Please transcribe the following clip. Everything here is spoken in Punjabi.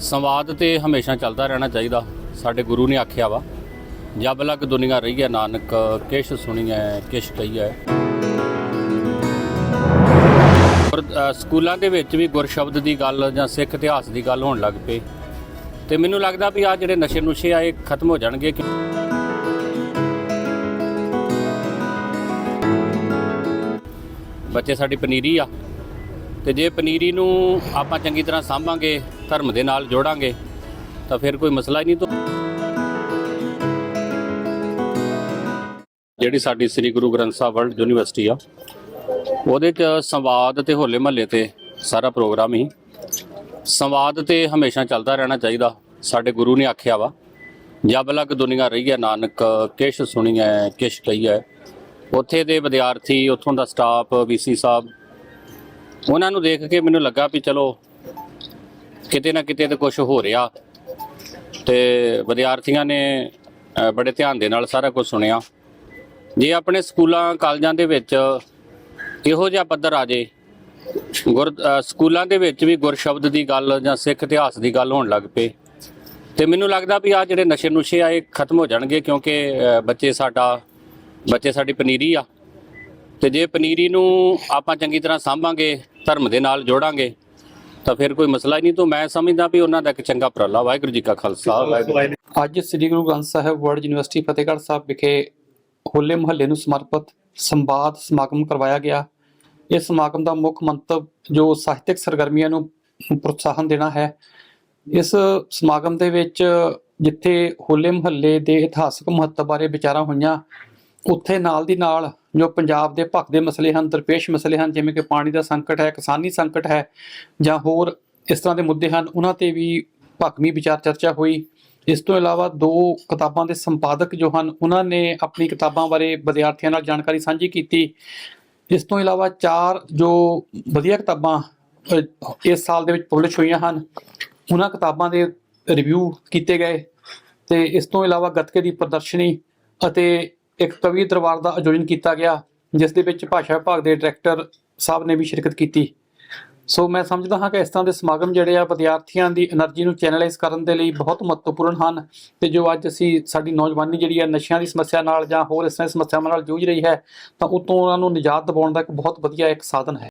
ਸੰਵਾਦ ਤੇ ਹਮੇਸ਼ਾ ਚੱਲਦਾ ਰਹਿਣਾ ਚਾਹੀਦਾ। ਸਾਡੇ ਗੁਰੂ ਨੇ ਆਖਿਆ ਵਾ ਜਬ ਲਗ ਦੁਨੀਆ ਰਹੀ ਹੈ ਨਾਨਕ ਕਿਛ ਸੁਣੀਐ ਕਿਛ ਕਹੀਐ। ਔਰ ਅ, ਸਕੂਲਾਂ ਦੇ ਵਿੱਚ ਵੀ ਗੁਰ ਸ਼ਬਦ ਦੀ ਗੱਲ ਜਾਂ ਸਿੱਖ ਇਤਿਹਾਸ ਦੀ ਗੱਲ ਹੋਣ ਲੱਗ ਪਈ। ਤੇ ਮੈਨੂੰ ਲੱਗਦਾ ਵੀ ਆ ਜਿਹੜੇ ਨਸ਼ੇ ਨੁਸ਼ੇ ਆ ਇਹ ਖਤਮ ਹੋ ਜਾਣਗੇ ਕਿ ਬੱਚੇ ਸਾਡੀ ਪਨੀਰੀ ਆ। ਤੇ ਜੇ ਪਨੀਰੀ ਨੂੰ ਆਪਾਂ ਚੰਗੀ ਤਰ੍ਹਾਂ ਸਾਂਭਾਂਗੇ ਧਰਮ ਦੇ ਨਾਲ ਜੋੜਾਂਗੇ, ਤਾਂ ਫਿਰ ਕੋਈ ਮਸਲਾ ਹੀ ਨਹੀਂ ਤੋਂ ਜਿਹੜੀ ਸਾਡੀ ਸ੍ਰੀ ਗੁਰੂ ਗ੍ਰੰਥ ਸਾਹਿਬ ਵਰਲਡ ਯੂਨੀਵਰਸਿਟੀ ਆ, ਉਹਦੇ ਚ ਸੰਵਾਦ ਤੇ ਹੋਲੇ ਮਹੱਲੇ ਤੇ ਸਾਰਾ ਪ੍ਰੋਗਰਾਮ ਹੀ। ਸੰਵਾਦ ਤੇ ਹਮੇਸ਼ਾ ਚੱਲਦਾ ਰਹਿਣਾ ਚਾਹੀਦਾ, ਸਾਡੇ ਗੁਰੂ ਨੇ ਆਖਿਆ ਵਾ, ਜਬ ਲਗ ਦੁਨੀਆ ਰਹੀ ਹੈ ਨਾਨਕ, ਕਿਛ ਸੁਣੀਐ, ਕਿਛ ਕਹੀਐ। ਉੱਥੇ ਦੇ ਵਿਦਿਆਰਥੀ, ਉੱਥੋਂ ਦਾ ਸਟਾਫ ਵੀਸੀ ਸਾਹਿਬ, ਉਹਨਾਂ ਨੂੰ ਦੇਖ ਕੇ ਮੈਨੂੰ ਲੱਗਾ ਵੀ ਚਲੋ ਕਿਤੇ ਨਾ ਕਿਤੇ ਤੇ ਕੁਝ ਹੋ ਰਿਹਾ। ਤੇ ਵਿਦਿਆਰਥੀਆਂ ਨੇ ਬੜੇ ਧਿਆਨ ਦੇ ਨਾਲ ਸਾਰਾ ਕੁਝ ਸੁਣਿਆ। ਜੇ ਆਪਣੇ ਸਕੂਲਾਂ, ਕਾਲਜਾਂ ਦੇ ਵਿੱਚ ਇਹੋ ਜਿਹਾ ਪੱਧਰ ਆ ਜੇ, ਗੁਰ ਸਕੂਲਾਂ ਦੇ ਵਿੱਚ ਵੀ ਗੁਰ ਸ਼ਬਦ ਦੀ ਗੱਲ ਜਾਂ ਸਿੱਖ ਇਤਿਹਾਸ ਦੀ ਗੱਲ ਹੋਣ ਲੱਗ ਪਏ, ਤੇ ਮੈਨੂੰ ਲੱਗਦਾ ਵੀ ਆ ਜਿਹੜੇ ਨਸ਼ੇ ਨੁਸ਼ੇ ਆ, ਇਹ ਖਤਮ ਹੋ ਜਾਣਗੇ ਕਿਉਂਕਿ ਬੱਚੇ ਸਾਡਾ, ਬੱਚੇ ਸਾਡੀ ਪਨੀਰੀ ਆ। ਤੇ ਜੇ ਪਨੀਰੀ ਨੂੰ ਆਪਾਂ ਚੰਗੀ ਤਰ੍ਹਾਂ ਸਾਂਭਾਂਗੇ, ਧਰਮ ਦੇ ਨਾਲ ਜੋੜਾਂਗੇ ਤਾਂ ਫਿਰ ਕੋਈ ਮਸਲਾ ਹੀ ਨਹੀਂ ਤੋਂ ਮੈਂ ਸਮਝਦਾ ਵੀ ਉਹਨਾਂ ਦਾ ਇੱਕ ਚੰਗਾ ਉਪਰਾਲਾ ਵਾਹਿਗੁਰੂ ਜੀ ਕਾ ਖਾਲਸਾ ਵਾਹਿਗੁਰੂ ਅੱਜ ਸ੍ਰੀ ਗੁਰੂ ਗ੍ਰੰਥ ਸਾਹਿਬ ਵਰਲਡ ਯੂਨੀਵਰਸਿਟੀ ਫਤਿਹਗੜ੍ਹ ਸਾਹਿਬ ਵਿਖੇ ਹੋਲੇ ਮਹੱਲੇ ਨੂੰ ਸਮਰਪਿਤ ਸੰਵਾਦ ਸਮਾਗਮ ਕਰਵਾਇਆ ਗਿਆ। ਇਸ ਸਮਾਗਮ ਦਾ ਮੁੱਖ ਮੰਤਵ ਜੋ ਸਾਹਿਤਿਕ ਸਰਗਰਮੀਆਂ ਨੂੰ ਪ੍ਰੋਤਸਾਹਨ ਦੇਣਾ ਹੈ। ਇਸ ਸਮਾਗਮ ਦੇ ਵਿੱਚ ਜਿੱਥੇ ਹੋਲੇ ਮਹੱਲੇ ਦੇ ਇਤਿਹਾਸਕ ਮਹੱਤਵ ਬਾਰੇ ਵਿਚਾਰਾਂ ਹੋਈਆਂ ਉੱਥੇ ਨਾਲ ਦੀ ਨਾਲ ਜੋ ਪੰਜਾਬ ਦੇ ਭਖਦੇ ਮਸਲੇ ਹਨ, ਦਰਪੇਸ਼ ਮਸਲੇ ਹਨ, ਜਿਵੇਂ ਕਿ ਪਾਣੀ ਦਾ ਸੰਕਟ ਹੈ, ਕਿਸਾਨੀ ਸੰਕਟ ਹੈ ਜਾਂ ਹੋਰ ਇਸ ਤਰ੍ਹਾਂ ਦੇ ਮੁੱਦੇ ਹਨ, ਉਹਨਾਂ ਤੇ ਵੀ ਭਖਵੀਂ ਵਿਚਾਰ ਚਰਚਾ ਹੋਈ। ਇਸ ਤੋਂ ਇਲਾਵਾ ਦੋ ਕਿਤਾਬਾਂ ਦੇ ਸੰਪਾਦਕ ਜੋ ਹਨ, ਉਹਨਾਂ ਨੇ ਆਪਣੀ ਕਿਤਾਬਾਂ ਬਾਰੇ ਵਿਦਿਆਰਥੀਆਂ ਨਾਲ ਜਾਣਕਾਰੀ ਸਾਂਝੀ ਕੀਤੀ। ਇਸ ਤੋਂ ਇਲਾਵਾ ਚਾਰ ਜੋ ਵਧੀਆ ਕਿਤਾਬਾਂ ਇਸ ਸਾਲ ਦੇ ਵਿੱਚ ਪਬਲਿਸ਼ ਹੋਈਆਂ ਹਨ, ਉਹਨਾਂ ਕਿਤਾਬਾਂ ਦੇ ਰਿਵਿਊ ਕੀਤੇ ਗਏ। ਤੇ ਇਸ ਤੋਂ ਇਲਾਵਾ ਗੱਤਕੇ ਦੀ ਪ੍ਰਦਰਸ਼ਨੀ ਅਤੇ ਇੱਕ ਕਵੀ ਦਰਬਾਰ ਦਾ ਆਯੋਜਨ ਕੀਤਾ ਗਿਆ, ਜਿਸ ਦੇ ਵਿੱਚ ਭਾਸ਼ਾ ਵਿਭਾਗ ਦੇ ਡਾਇਰੈਕਟਰ ਸਾਹਿਬ ਨੇ ਵੀ ਸ਼ਿਰਕਤ ਕੀਤੀ। ਸੋ ਮੈਂ ਸਮਝਦਾ ਹਾਂ ਕਿ ਇਸ ਤਰ੍ਹਾਂ ਦੇ ਸਮਾਗਮ ਜਿਹੜੇ ਆ ਵਿਦਿਆਰਥੀਆਂ ਦੀ એનર્ਜੀ ਨੂੰ ਚੈਨਲਾਈਜ਼ ਕਰਨ ਦੇ ਲਈ ਬਹੁਤ ਮਹੱਤਵਪੂਰਨ ਹਨ ਤੇ ਜੋ ਅੱਜ ਅਸੀਂ ਸਾਡੀ ਨੌਜਵਾਨੀ ਜਿਹੜੀ ਆ ਨਸ਼ਿਆਂ ਦੀ ਸਮੱਸਿਆ ਨਾਲ ਜਾਂ ਹੋਰ ਇਸ ਤਰ੍ਹਾਂ ਦੀ ਸਮੱਸਿਆਵਾਂ ਨਾਲ ਜੂਝ ਰਹੀ ਹੈ, ਤਾਂ ਉਤੋਂ ਉਹਨਾਂ ਨੂੰ ਨਿਜਾਤ ਦਿਵਾਉਣ ਦਾ ਇੱਕ ਬਹੁਤ ਵਧੀਆ ਇੱਕ ਸਾਧਨ ਹੈ।